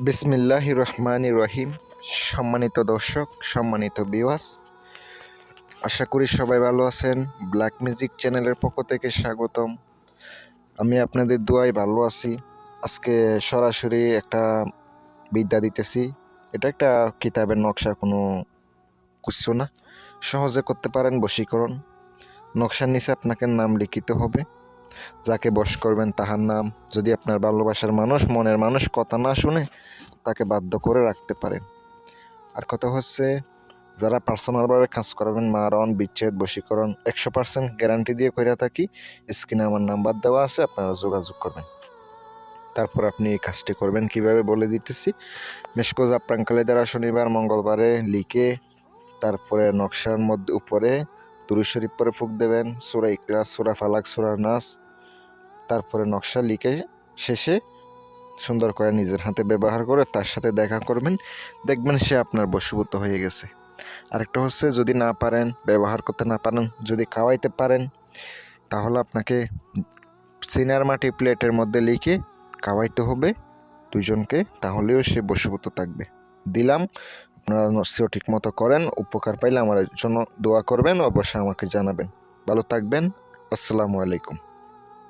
বিসমিল্লাহ রহমান রহিম। সম্মানিত দর্শক, সম্মানিত বিওয়াস আশা করি সবাই ভালো আছেন। ব্ল্যাক মিউজিক চ্যানেলের পক্ষ থেকে স্বাগতম। আমি আপনাদের দোয়ায় ভালো আছি। আজকে সরাসরি একটা বিদ্যা দিতেছি। এটা একটা কিতাবের নকশা, কোনো কিছু না। সহজে করতে পারেন, বশীকরণ। নকশার নিচে আপনাকে নাম লিখিত হবে। যাকে বশ করবেন তাহার নাম। যদি আপনার ভালোবাসার মানুষ, মনের মানুষ কথা না শুনে তাকে বাধ্য করে রাখতে পারেন। আর কথা হচ্ছে, যারা পার্সোনালভাবে কাজ করাবেন, মারণ, বিচ্ছেদ, বশীকরণ, একশো পার্সেন্ট গ্যারান্টি দিয়ে করে থাকি স্ক্রিনে আমার নাম্বার দেওয়া আছে, আপনারা যোগাযোগ করবেন। তারপর আপনি এই কাজটি করবেন কীভাবে বলে দিতেছি। মেশকোজ প্রাঙ্কালে দ্বারা শনিবার, মঙ্গলবারে লিখে, তারপরে নকশার মধ্যে উপরে দুরু শরীফ পরে ফুক দেবেন, সুরা ইকলাস সুরা ফালাক, সুরা নাস তারপরে নকশা লিখে শেষে সুন্দর করে নিজের হাতে ব্যবহার করে তার সাথে দেখা করবেন। দেখবেন সে আপনার বশীভূত হয়ে গেছে। আরেকটা হচ্ছে, যদি না পারেন, ব্যবহার করতে না পারেন, যদি খাওয়াইতে পারেন, তাহলে আপনাকে সিনার মাটি প্লেটের মধ্যে লিখে খাওয়াইতে হবে দুজনকে তাহলেও সে বশীভূত থাকবে। দিলাম, আপনারা সঠিক মতো করেন, উপকার পাইলে আমার জন্য দোয়া করবেন, অবশ্যই আমাকে জানাবেন। ভালো থাকবেন, আসসালামু আলাইকুম।